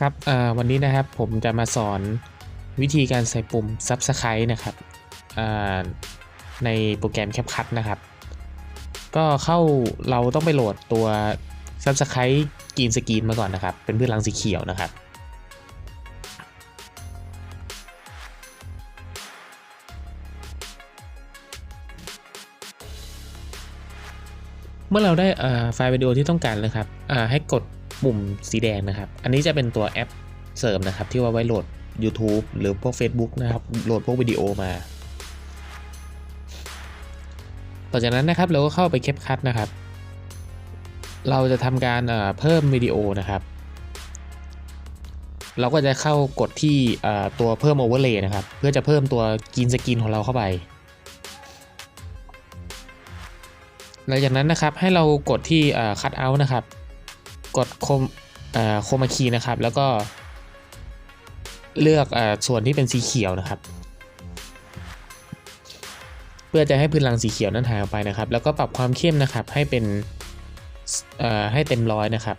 ครับอ่อวันนี้นะครับผมจะมาสอนวิธีการใส่ปุ่ม Subscribe นะครับอ่าในโปรแกรม CapCut นะครับ ก็เข้าเราต้องไปโหลดตัว Subscribe กรีนสกรีนมาก่อนนะครับ เป็นพื้นหลังสีเขียวนะครับ เมื่อเราได้อ่อไฟล์วิดีโอที่ต้องการแล้วครับอ่าให้กด ปุ่มสีแดงนะครับ อันนี้จะเป็นตัวแอปเสริมนะครับ ที่ว่าไว้โหลด YouTube หรือพวก Facebook นะครับ โหลดพวกวิดีโอมา ต่อจากนั้นนะครับเราก็เข้าไปเคปคัทนะครับ เราจะทำการเพิ่มวิดีโอนะครับ เราก็จะเข้ากดที่ตัวเพิ่ม Overlay นะครับ เพื่อจะเพิ่มตัวกรีนสกรีนของเราเข้าไปหลังจากนั้นนะครับให้เรากดที่เอ่อ cut out นะครับ กดโคมโคมาคีนะครับ แล้วก็เลือกอส่วนที่เป็นสีเขียวนะครับ เพื่อจะให้พื้นหลังสีเขียวนั้นหายออกไปนะครับ แล้วก็ปรับความเข้มนะครับให้เป็นให้เต็มร้อยนะครับ